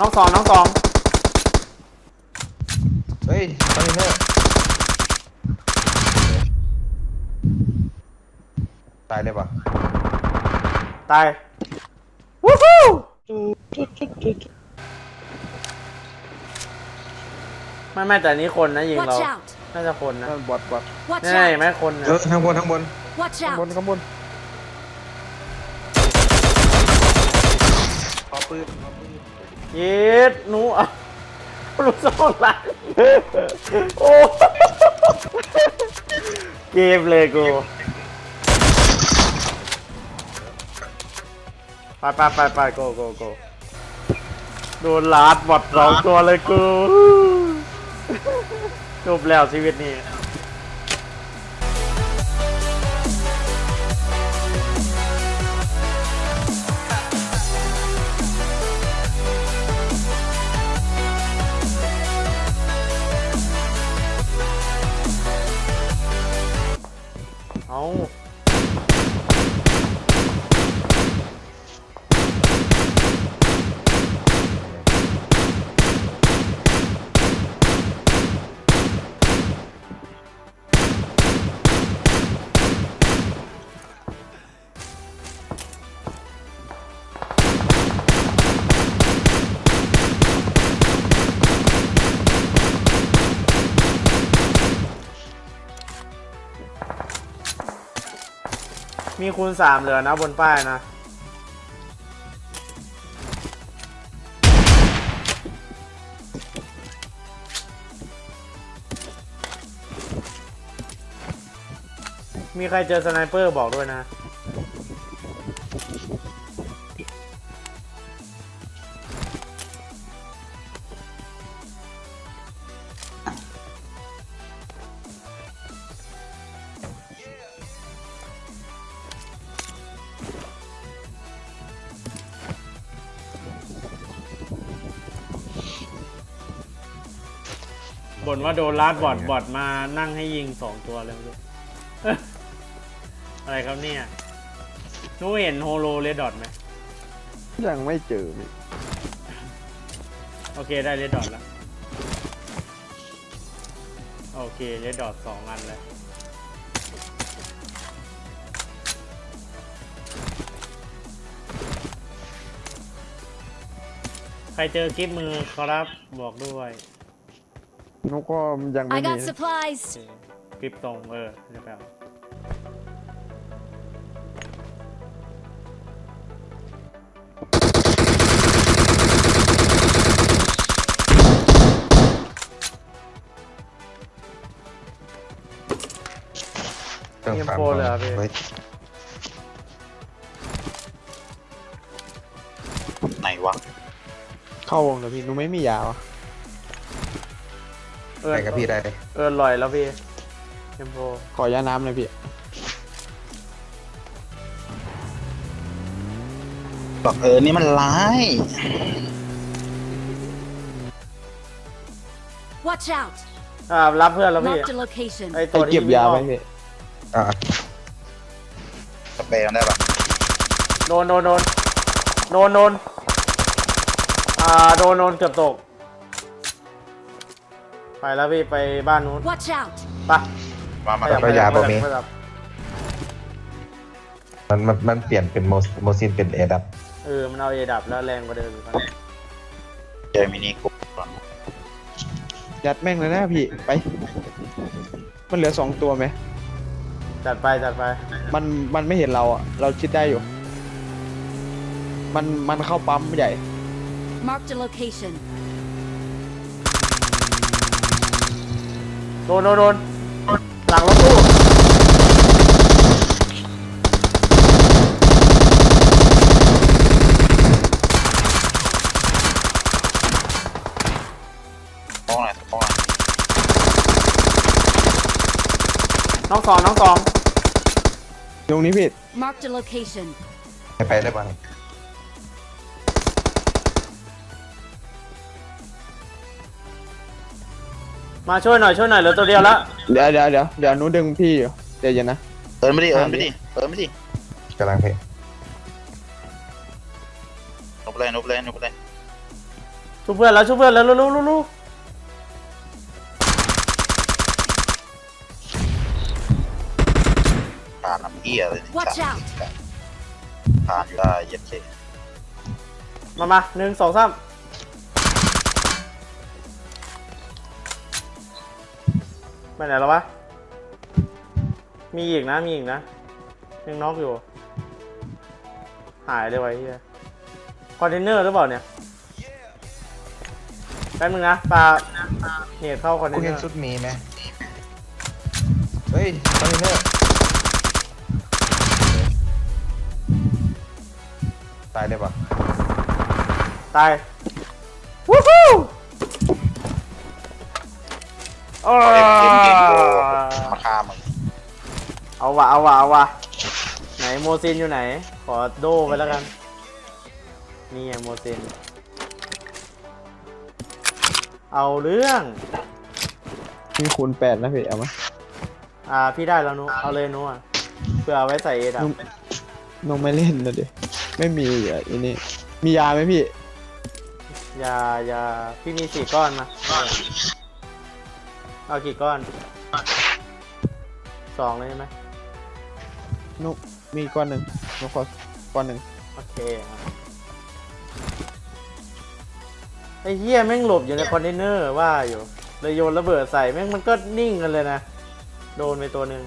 น้องสองน้องสองเฮ้ยคอนเทนเนอร์ตายเลยปะตายวู้ฮู้ไม่ไม่แต่อันนี้คนนะยิงเรา Watch out! น่าจะคนนะนั่นบอดบอด Watch นี่เห็น out! ไหมคนนะเออข้างบนข้างบน Watch ข้างบน out! ข้างบนขอปืนขอปืน เย็ดหนูอะรู้สองหลังโอ้เกมเลยกูไปไปไปไปโกโกโกโดนลาดบอดสองตัวเลยกูจบแล้วชีวิตนี้ มีคูณสามเหลือนะบนป้ายนะมีใครเจอสไนเปอร์บอกด้วยนะ บ่นว่าโดนลาดบอดบอดมานั่งให้ยิงสองตัวเลยไม่รู้อะไรครับเนี่ยหนูเห็นโฮโลเรดดอทไหมยังไม่เจอพี่โอเคได้เรดดอทแล้ว โอเคเรดดอทสองอันเลยใครเจอคลิปมือครับบอกด้วย นุกก็ยังไม่ I มี got นะ supplies! โอเคคลิปตรงเออเดี๋ยวแป๊บเครื่องเอ็มฟาร์มโฟเลยเหรอพี่ไว้ไหนวะเข้าวงเลยพี่นุกไม่มียาวะ เอิไปญกับพี่ได้เลยเอิญลอยแล้วพี่เอ็มโฟขอยาน้ำเลยพี่บอกเออนี่มันร้าย Watch out! อ่ารับเพื่อนแล้วพี่ Marked a location. ไอไปตัวที่เก็บยาวิ่งไว้อ้อมพี่อะสเปรย์มันได้ปะโดนโดนโดนโดนโดนอ่าโดนโดนเกือบตก ไปแล้วพี่ไปบ้านนู้น Watch out! ไปมามาขยับก็ยาขบ่ยับมีขยับมันมันมันเปลี่ยนเป็นโมสโมซินเป็นเอดับเออมันเอาเอดับแล้วแรงกว่าเดิมอีกครับเจอมินิกุ๊กก่อนยัดแม่งเลยนะพี่ไป มันเหลือสองตัวไหมจัดไปจัดไปมันมันไม่เห็นเราอะเราชิดได้อยู่ มันมันเข้าปั๊มใหญ่ Marked a location. โดนโดนโดนหลังรถตู้ป้องหน่อยป้องหน่อยน้องสองน้องสองตรงนี้พี่ Marked a location. ไปไปได้ปะ มาช่วยหน่อยช่วยหน่อยเหลือตัวเดียวแล้วเดี๋ยวเดี๋ยวเดี๋ยวเดี๋ยวหนูดึงพี่อยู่เดี๋ยวเย็นนะ เอินไม่ดิเอินไม่ดิเอินไม่ดิกำลังเพนุบเลยนุบเลยนุบเลยช่วยเพื่อนแล้วช่วยเพื่อนแล้วรู้รู้รู้รู้ผ่านน้ำเอี้ยเลย Watch out ผ่านอยู่ได้เย็ดเคมามาหนึ่งสองสาม ไปไหนแล้ววะ มีอีกนะ มีอีกนะ ยังน็อกอยู่ หายเลยไวะไอ้เฮียคอนเทนเนอร์หรือเปล่าเนี่ยแป๊บนึงนะปลาเหตุเข้าคอนเทกูนเนเห็อนร์ชุดมีไหมเฮ้ยคอนเทนเนอร์ตายได้ปะตาย วู้ฮู้โอ้ เอาเอ็มเอ็มเก่งโกมาฆ่ามึงเอาวะเอาวะเอาวะไหนโมซินอยู่ไหน ขอโดไปแล้วกัน นี่ไงโมซิน เอาเรื่องมีคูณแปดนะพี่เอามาอ่า พี่ได้แล้วนุเอาเลยนุอะเพื่อเอาไว้ใส่เอดอะนุ่มน้องไม่เล่นนะดิไม่มีอะอันนี้มียาไหมพี่อย่าอย่าพี่มีสี่ก้อนมา เอากี่ก้อนสองเลยใช่ไหมนุกมีก้อนหนึ่งนุกขอก้อนหนึ่งโอเคครับไอ้เหี้ยแม่งหลบอยู่ในคอนเทนเนอร์ว่าอยู่เลยโยนระเบิดใส่แม่งมันก็นิ่งกันเลยนะ โดนไปตัวหนึ่ง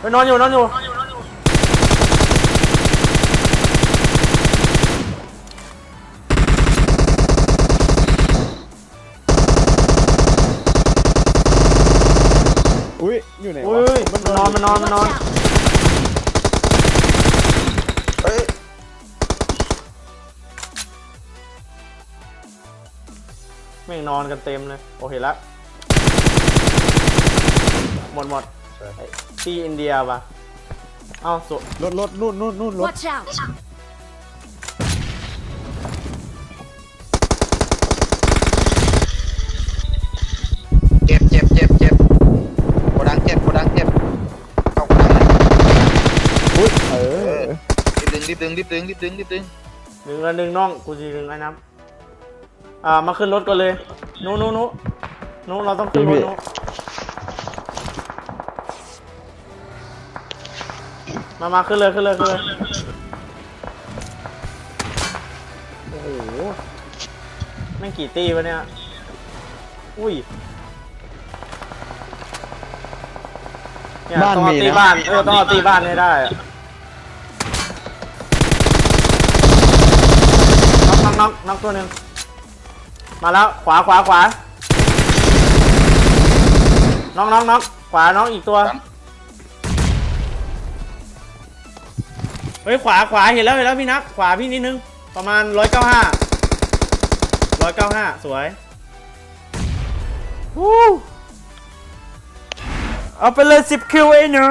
ไปนอนอยู่นอนอยู่ อุ้ยอยู่ไหนอุ้วะยมันนอนมันนอนมันนอน Watch out! เฮ้ยแม่งนอนกันเต็มเลยโอเคละหมดหมดไอ้ที่อินเดียปะเอ้าสุรถรถนู่นนู่นนู่นรถ Watch out! ดึงรีบดึงรีบดึงรีบดึงรีบดึงหนึ่งละหนึ่งน้องกูจะดึงไอ้น้ำอ่ามาขึ้นรถก่อนเลยนู้นู้นู้นู้เราต้องขึ้นรถนู้มามาขึ้นเลยขึ้นเลยขึ้นเลยโอ้โหแม่งกี่ตีวะเนี่ยอุ้ยเนี่ยบ้านต้องเอามีตีนะ บ้านเออต้องเอาตีบ้านให้ได้อะ น็อกน็อกตัวหนึ่งมาแล้วขวาขวาขวาน็อกน็อกน็อกขวาน็อกอีกตัวเฮ้ยขวาขวาเห็นแล้วเห็นแล้วพี่นักขวาพี่นิดนึงประมาณร้อยเก้าห้าร้อยเก้าห้าสวยวู้เอาไปเลยสิบคิวไอ้หนู